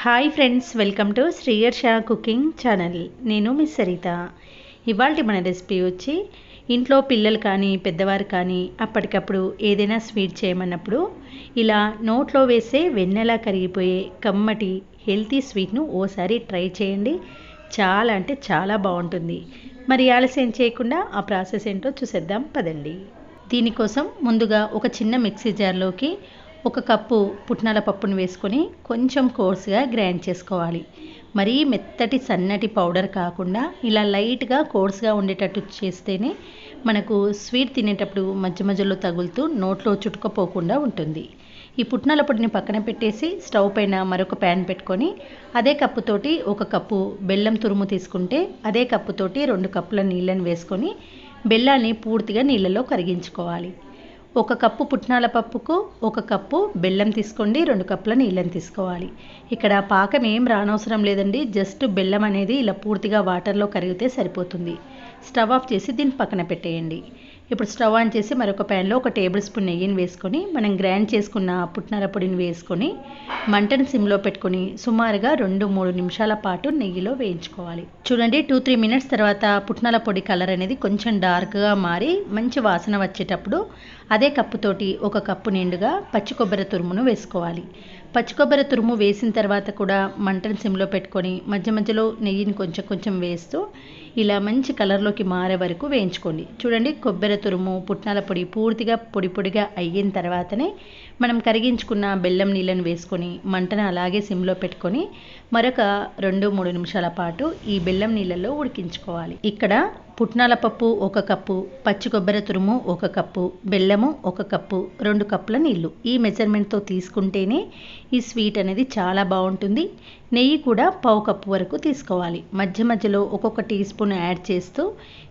Hi friends welcome to Shriyar Sha cooking channel నేను miss Saritha ఇవాళ మన రెసిపీ వచ్చి ఇంట్లో పిల్లలు కానీ పెద్దవారు కానీ అప్పటికప్పుడు ఏదైనా స్వీట్ చేయమన్నప్పుడు ఇలా నోట్లో వేసే వెన్నెలా కరిగిపోయే కమ్మటి హెల్తీ స్వీట్ను ఓసారి ట్రై చేయండి. చాలా అంటే చాలా బాగుంటుంది. మరి ఆలస్యం చేయకుండా ఆ ప్రాసెస్ ఏంటో చూసేద్దాం పదండి. దీనికోసం ముందుగా ఒక చిన్న మిక్సీ జార్లోకి ఒక కప్పు పుట్నాల పప్పును వేసుకొని కొంచెం కోర్స్గా గ్రైండ్ చేసుకోవాలి. మరీ మెత్తటి సన్నటి పౌడర్ కాకుండా ఇలా లైట్గా కోర్స్గా ఉండేటట్టు చేస్తేనే మనకు స్వీట్ తినేటప్పుడు మధ్య మధ్యలో తగులుతూ నోట్లో చుట్టుకుపోకుండా ఉంటుంది. ఈ పుట్నాల పొడిని పక్కన పెట్టేసి స్టవ్ పైన మరొక ప్యాన్ పెట్టుకొని అదే కప్పుతోటి ఒక కప్పు బెల్లం తురుము తీసుకుంటే అదే కప్పుతోటి రెండు కప్పుల నీళ్ళని వేసుకొని బెల్లాన్ని పూర్తిగా నీళ్ళలో కరిగించుకోవాలి. ఒక కప్పు పుట్నాల పప్పుకు ఒక కప్పు బెల్లం తీసుకోండి రెండు కప్పుల నీళ్ళని తీసుకోవాలి. ఇక్కడ పాకం ఏం రానవసరం లేదండి జస్ట్ బెల్లం అనేది ఇలా పూర్తిగా వాటర్లో కరిగితే సరిపోతుంది. స్టవ్ ఆఫ్ చేసి దీన్ని పక్కన పెట్టేయండి. ఇప్పుడు స్టవ్ ఆన్ చేసి మరొక ప్యాన్లో ఒక టేబుల్ స్పూన్ నెయ్యిని వేసుకొని మనం గ్రైండ్ చేసుకున్న పుట్నాల పొడిని వేసుకొని మంటను సిమ్లో పెట్టుకొని సుమారుగా రెండు మూడు నిమిషాల పాటు నెయ్యిలో వేయించుకోవాలి. చూడండి టూ త్రీ మినిట్స్ తర్వాత పుట్నాల పొడి కలర్ అనేది కొంచెం డార్క్గా మారి మంచి వాసన వచ్చేటప్పుడు అదే కప్పుతోటి ఒక కప్పు నిండుగా పచ్చి కొబ్బరి తురుమును వేసుకోవాలి. పచ్చి కొబ్బరి తురుము వేసిన తర్వాత కూడా మంటను సిమ్లో పెట్టుకొని మధ్య మధ్యలో నెయ్యిని కొంచెం కొంచెం వేస్తూ ఇలా మంచి కలర్లోకి మారే వరకు వేయించుకోండి. చూడండి కొబ్బరి తురుము పుట్నాల పొడి పూర్తిగా పొడి పొడిగా అయిన తర్వాతనే మనం కరిగించుకున్న బెల్లం నీళ్ళను వేసుకొని మంటను అలాగే సిమ్లో పెట్టుకొని మరొక రెండు మూడు నిమిషాల పాటు ఈ బెల్లం నీళ్ళల్లో ఉడికించుకోవాలి. ఇక్కడ పుట్నాల పప్పు ఒక కప్పు పచ్చి కొబ్బరి తురుము ఒక కప్పు బెల్లము ఒక కప్పు రెండు కప్పుల నీళ్ళు ఈ మెజర్మెంట్తో తీసుకుంటేనే ఈ స్వీట్ అనేది చాలా బాగుంటుంది. నెయ్యి కూడా పావు కప్పు వరకు తీసుకోవాలి. మధ్య మధ్యలో ఒక్కొక్క టీ స్పూన్ యాడ్ చేస్తూ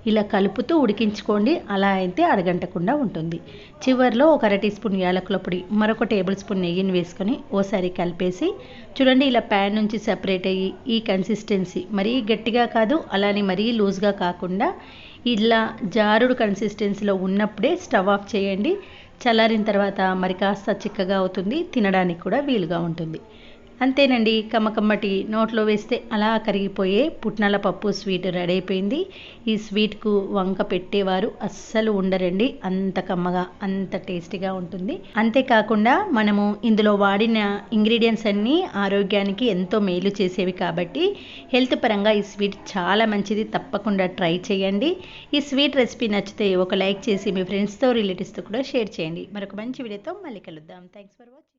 ఇలా కలుపుతూ ఉడికించుకోండి. అలా అయితే అడగంటకుండా ఉంటుంది. చివరిలో ఒక అర టీ స్పూన్ యాలకుల పొడి మరొక టేబుల్ స్పూన్ నెయ్యిని వేసుకొని ఓసారి కలిపేసి చూడండి ఇలా ప్యాన్ నుంచి సెపరేట్ అయ్యి ఈ కన్సిస్టెన్సీ మరీ గట్టిగా కాదు అలానే మరీ లూజ్గా కాకుండా ఇలా జారుడు కన్సిస్టెన్సీలో ఉన్నప్పుడే స్టవ్ ఆఫ్ చేయండి. చల్లారిన తర్వాత మరి కాస్త చిక్కగా అవుతుంది. తినడానికి కూడా వీలుగా ఉంటుంది. అంతేనండి కమ్మకమ్మటి నోట్లో వేస్తే అలా కరిగిపోయే పుట్నాల పప్పు స్వీట్ రెడీ అయిపోయింది. ఈ స్వీట్కు వంక పెట్టేవారు అస్సలు ఉండరండి అంత కమ్మగా అంత టేస్టీగా ఉంటుంది. అంతేకాకుండా మనము ఇందులో వాడిన ఇంగ్రీడియంట్స్ అన్నీ ఆరోగ్యానికి ఎంతో మేలు చేసేవి కాబట్టి హెల్త్ పరంగా ఈ స్వీట్ చాలా మంచిది తప్పకుండా ట్రై చేయండి. ఈ స్వీట్ రెసిపీ నచ్చితే ఒక లైక్ చేసి మీ ఫ్రెండ్స్తో రిలేటివ్స్తో కూడా షేర్ చేయండి. మరొక మంచి వీడియోతో మళ్ళీ కలుద్దాం. Thanks for watching.